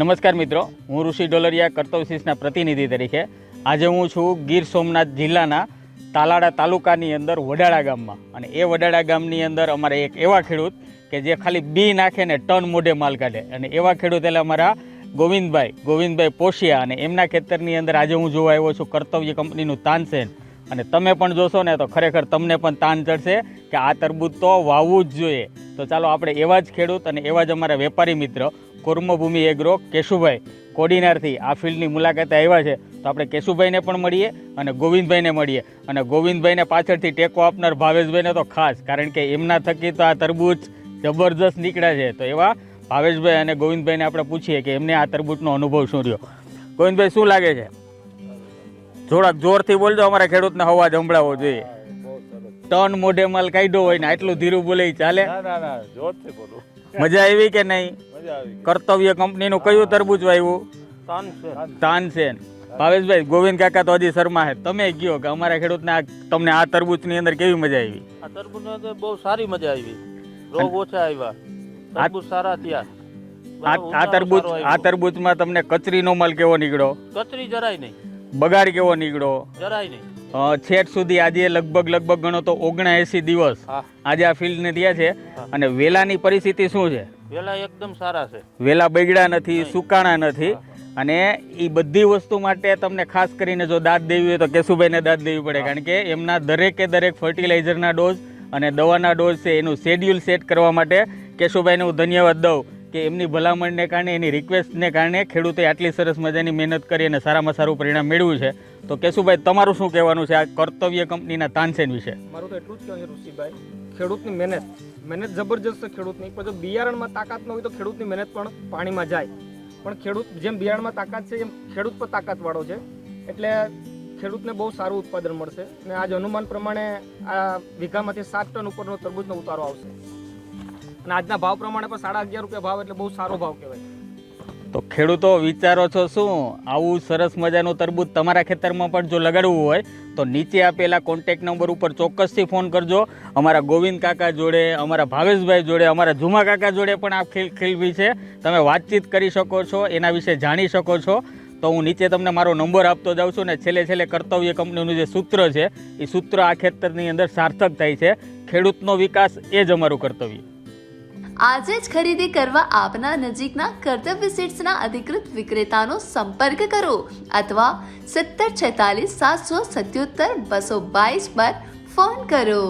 નમસ્કાર મિત્રો, હું ઋષિ ડોલરિયા કર્તવશીષના પ્રતિનિધિ તરીકે. આજે હું છું ગીર સોમનાથ જિલ્લાના તાલાડા તાલુકાની અંદર વડાળા ગામમાં. અને એ વડાળા ગામની અંદર અમારે એક એવા ખેડૂત કે જે ખાલી બી નાખે ને ટન મોઢે માલ કાઢે. અને એવા ખેડૂત એટલે અમારા ગોવિંદભાઈ ગોવિંદભાઈ પોશિયા. અને એમના ખેતરની અંદર આજે હું જોવા આવ્યો છું કર્તવ્ય કંપનીનું તાનસેન. અને તમે પણ જોશો ને તો ખરેખર તમને પણ તાન ચડશે કે આ તરબૂચ તો વાવવું જ જોઈએ. તો ચાલો આપણે એવા જ ખેડૂત અને એવા જ અમારા વેપારી મિત્ર કુર્મભૂમિ એગ્રો કેશુભાઈ કોડીનારથી આ ફિલ્ડની મુલાકાતે આવ્યા છે. તો આપણે કેશુભાઈને પણ મળીએ અને ગોવિંદભાઈને મળીએ. અને ગોવિંદભાઈને પાછળથી ટેકો આપનાર ભાવેશભાઈને તો ખાસ કારણ કે એમના થકી તો આ તરબૂચ જબરજસ્ત નીકળ્યા છે. તો એવા ભાવેશભાઈ અને ગોવિંદભાઈને આપણે પૂછીએ કે એમને આ તરબૂચનો અનુભવ શું રહ્યો? ગોવિંદભાઈ શું લાગે છે? થોડાક જોરથી બોલજો અમારા ખેડૂતને અવાજ સંભળાવવો જોઈએ. ટન મોઢે માલ કાઢ્યો હોય ને આટલું ધીરું બોલે ચાલે. ના ના જોરથી બોલું. મજા આવી કે નહીં? કર્તવ્ય કંપનીનું કયું તરબૂચ વાવ્યું તાનસેન. ભાવેશભાઈ ગોવિંદ કાકા તો હજી શર્મા છે. તમે કયો કે અમારા ખેડૂતને આ તમને આ તરબૂચની અંદર કેવી મજા આવી? આ તરબૂચ તો બહુ સારી મજા આવી. રોગ ઓછા આવ્યા. તરબૂચ સારા થયા. આ આ તરબૂચ આ તરબૂચમાં તમને કચરીનો માલ કેવો નીકળ્યો? કચરી જરાય નહીં. બગાડ કેવો નીકળ્યો? જરાય નહીં. છેક સુધી આજે લગભગ લગભગ ગણો તો ઓગણા એસી દિવસ આજે આ ફિલ્ડને થયા છે. અને વેલાની પરિસ્થિતિ શું છે? વેલા એકદમ સારા છે. વેલા બગડ્યા નથી સુકાણા નથી. અને એ બધી વસ્તુ માટે તમને ખાસ કરીને જો દાદ દેવી હોય તો કેશુભાઈને દાદ દેવી પડે. કારણ કે એમના દરેકે દરેક ફર્ટિલાઇઝરના ડોઝ અને દવાના ડોઝ છે એનું શેડ્યુલ સેટ કરવા માટે કેશુભાઈને હું ધન્યવાદ દઉં. કે એમની ભલામણને કારણે, એની રિક્વેસ્ટને કારણે ખેડૂતે આટલી સરસ મજાની મહેનત કરી અને સારામાં સારું પરિણામ મેળવ્યું છે. તો કેશુભાઈ, તમારું શું કહેવાનું છે? આ કર્તવ્ય કંપનીના તાનસેન વિશે. મારું તો એટલું જ કહેવું છે ઋષિભાઈ. ખેડૂતની મહેનત. મહેનત જબરજસ્ત ખેડૂતની. પણ જો બિયારણમાં તાકાત ન હોય તો ખેડૂતની મહેનત પણ પાણીમાં જાય. પણ ખેડૂત જેમ બિયારણમાં તાકાત છે, એમ ખેડૂત પણ તાકાતવાળો છે. એટલે ખેડૂતને બહુ સારું ઉત્પાદન મળશે. અને આજ અનુમાન પ્રમાણે આ વીઘામાંથી સાત ટન ઉપરનો તરબૂજનો ઉતારો આવશે. અને આજના ભાવ પ્રમાણે પણ સાડા અગિયાર રૂપિયા ભાવ એટલે બહુ સારો ભાવ કહેવાય. તો ખેડૂતો વિચારો છો શું? આવું સરસ મજાનું તરબૂચ તમારા ખેતરમાં પણ જો લગાડવું હોય, તો નીચે આપેલા કોન્ટેક નંબર ઉપર ચોક્કસથી ફોન કરજો. અમારા ગોવિંદ કાકા જોડે, અમારા ભાવેશભાઈ જોડે, અમારા ઝુમા કાકા જોડે પણ આ ખેલ ખેલવી છે. તમે વાતચીત કરી શકો છો, એના વિશે જાણી શકો છો. તો હું નીચે તમને મારો નંબર આપતો જાઉં છું ને છેલ્લે છેલ્લે કર્તવ્ય કંપનીનું જે સૂત્ર છે, એ સૂત્ર આ ખેતરની અંદર સાર્થક થાય છે. ખેડૂતનો વિકાસ એ જ અમારું કર્તવ્ય. આજે જ ખરીદી કરવા આપના નજીકના કર્તવ્ય સીટ્સના અધિકૃત વિક્રેતાનો સંપર્ક કરો અથવા સત્તર છેતાલીસ સાતસો સત્યોતર બસો બાવીસ પર ફોન કરો.